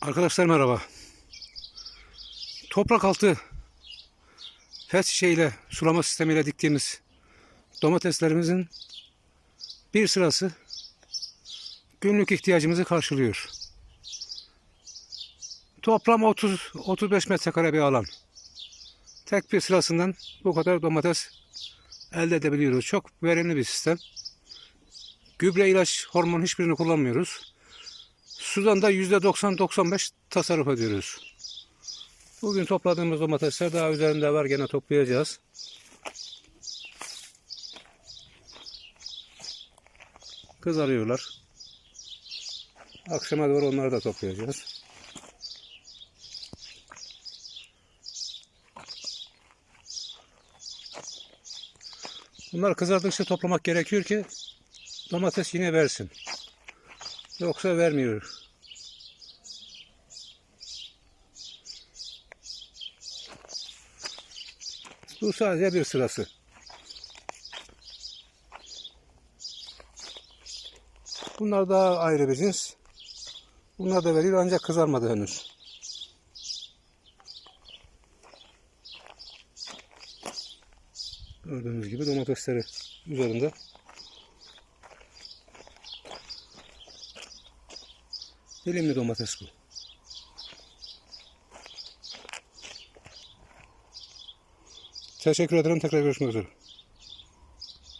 Arkadaşlar merhaba. Toprak altı pet şişeyle sulama sistemiyle diktiğimiz domateslerimizin bir sırası günlük ihtiyacımızı karşılıyor. Toplam 30 35 metrekare bir alan. Tek bir sırasından bu kadar domates elde edebiliyoruz. Çok verimli bir sistem. Gübre, ilaç, hormon hiçbirini kullanmıyoruz. Sudan da %90-95 tasarruf ediyoruz. Bugün topladığımız domatesler daha üzerinde var. Gene toplayacağız. Kızarıyorlar. Akşama doğru onları da toplayacağız. Bunlar kızardıkça toplamak gerekiyor ki domates yine versin. Yoksa vermiyor. Bu sadece bir sırası. Bunlar daha ayrı bir cins. Bunlar da veriyor ancak kızarmadı henüz. Gördüğünüz gibi domatesleri üzerinde. Dilimli domates bu. Teşekkür ederim. Tekrar görüşmek üzere.